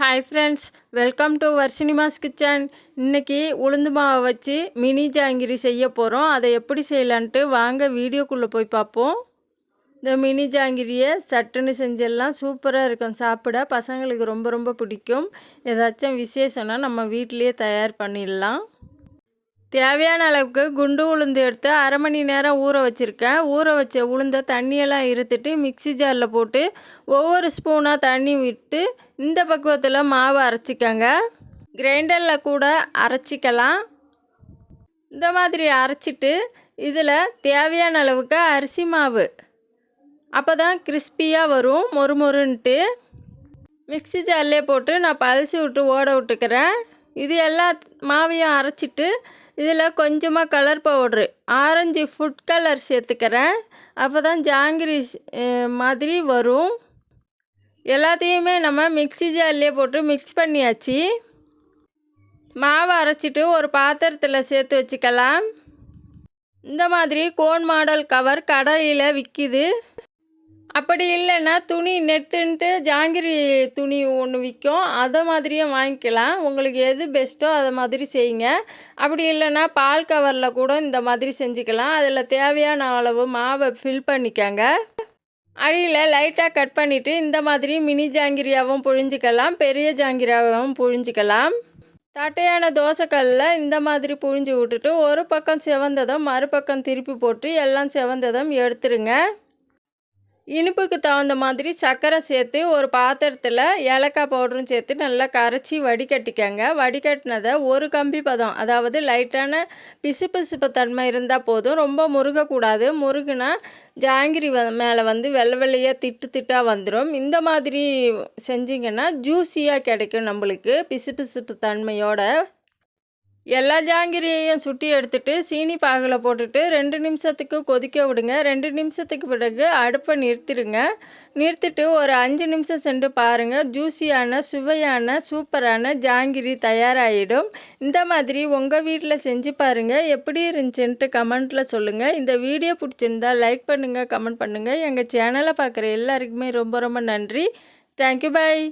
Hi friends welcome to வர்சினிமாஸ் kitchen இன்னைக்கு உளுந்து மாவை வச்சு மினி ஜாங்கிரி செய்ய போகிறோம் அதை எப்படி செய்யலான்ட்டு வாங்க வீடியோக்குள்ளே போய் பார்ப்போம். இந்த மினி ஜாங்கிரியை சட்டுன்னு செஞ்செல்லாம் சூப்பராக இருக்கும். சாப்பிட பசங்களுக்கு ரொம்ப ரொம்ப பிடிக்கும். ஏதாச்சும் விசேஷம்னா நம்ம வீட்டிலேயே தயார் பண்ணிடலாம். தேவையான அளவுக்கு குண்டு உளுந்து எடுத்து அரை மணி நேரம் ஊற வச்சுருக்கேன். ஊற வச்ச உளுந்த தண்ணியெல்லாம் இருத்துட்டு மிக்ஸி ஜாரில் போட்டு ஒவ்வொரு ஸ்பூனாக தண்ணி விட்டு இந்த பக்குவத்தில் மாவு அரைச்சிக்கங்க. கிரைண்டரில் கூட அரைச்சிக்கலாம். இந்த மாதிரி அரைச்சிட்டு இதில் தேவையான அளவுக்கு அரிசி மாவு. அப்போ தான் கிறிஸ்பியாக வரும் மொறு மொறுன்ட்டு மிக்ஸி ஜாரிலே போட்டு நான் பழசி விட்டு ஓட விட்டுக்கிறேன். இது எல்லா மாவையும் அரைச்சிட்டு இதில் கொஞ்சமாக colour powder orange food colour சேர்த்துக்கிறேன். அப்போ தான் ஜாங்கிரி மாதிரி வரும். எல்லாத்தையுமே நம்ம மிக்ஸி ஜார்லேயே போட்டு மிக்ஸ் பண்ணியாச்சு. மாவை அரைச்சிட்டு ஒரு பாத்திரத்தில் சேர்த்து வச்சுக்கலாம். இந்த மாதிரி கோன் மாடல் கவர் கடையில் விற்கிது அப்படி இல்லைன்னா துணி நெட்டுன்ட்டு ஜாங்கிரி துணி ஒன்று விற்கும். அதை மாதிரியே வாங்கிக்கலாம். உங்களுக்கு எது பெஸ்ட்டோ அதை மாதிரி செய்யுங்க. அப்படி இல்லைன்னா பால் கவரில் கூட இந்த மாதிரி செஞ்சுக்கலாம். அதில் தேவையான அளவு மாவை ஃபில் பண்ணிக்கங்க. அடியில் லைட்டாக கட் பண்ணிவிட்டு இந்த மாதிரி மினி ஜாங்கிரியாகவும் புழிஞ்சிக்கலாம். பெரிய ஜாங்கிரியாகவும் புழிஞ்சிக்கலாம். தட்டையான தோசைக்கல்லில் இந்த மாதிரி புழிஞ்சு விட்டுட்டு ஒரு பக்கம் செவந்ததும் மறுபக்கம் திருப்பி போட்டு எல்லாம் செவந்ததும் எடுத்துருங்க. இனிப்புக்கு தகுந்த மாதிரி சர்க்கரை சேர்த்து ஒரு பாத்திரத்தில் ஏலக்காய் பவுடரும் சேர்த்து நல்லா கரைச்சி வடிகட்டிக்கங்க. வடிகட்டினதை ஒரு கம்பி பதம் அதாவது லைட்டான பிசுபிசுப்பு தன்மை இருந்தால் போதும். ரொம்ப முருகக்கூடாது. முருகுனா ஜாங்கிரி வ மேலே வந்து வெள்ளை வெள்ளையாக திட்டு திட்டாக வந்துடும் இந்த மாதிரி செஞ்சிங்கன்னா ஜூஸியாக கிடைக்கும் நம்மளுக்கு. பிசுபிசுப்பு தன்மையோட எல்லா ஜாங்கிரியையும் சுட்டி எடுத்துட்டு சீனி பாகில் போட்டுட்டு ரெண்டு நிமிஷத்துக்கு கொதிக்க விடுங்க. ரெண்டு நிமிஷத்துக்கு பிறகு அடுப்பை நிறுத்திடுங்க. நிறுத்திட்டு ஒரு அஞ்சு நிமிஷம் சென்று பாருங்கள் ஜூஸியான சுவையான சூப்பரான ஜாங்கிரி தயாராகிடும் இந்த மாதிரி உங்கள் வீட்டில் செஞ்சு பாருங்கள் எப்படி இருந்துச்சுன்ட்டு கமெண்ட்டில் சொல்லுங்கள் இந்த வீடியோ பிடிச்சிருந்தா லைக் பண்ணுங்கள் கமெண்ட் பண்ணுங்கள் எங்கள் சேனலை பார்க்குற எல்லாருக்குமே ரொம்ப ரொம்ப நன்றி. Thank you bye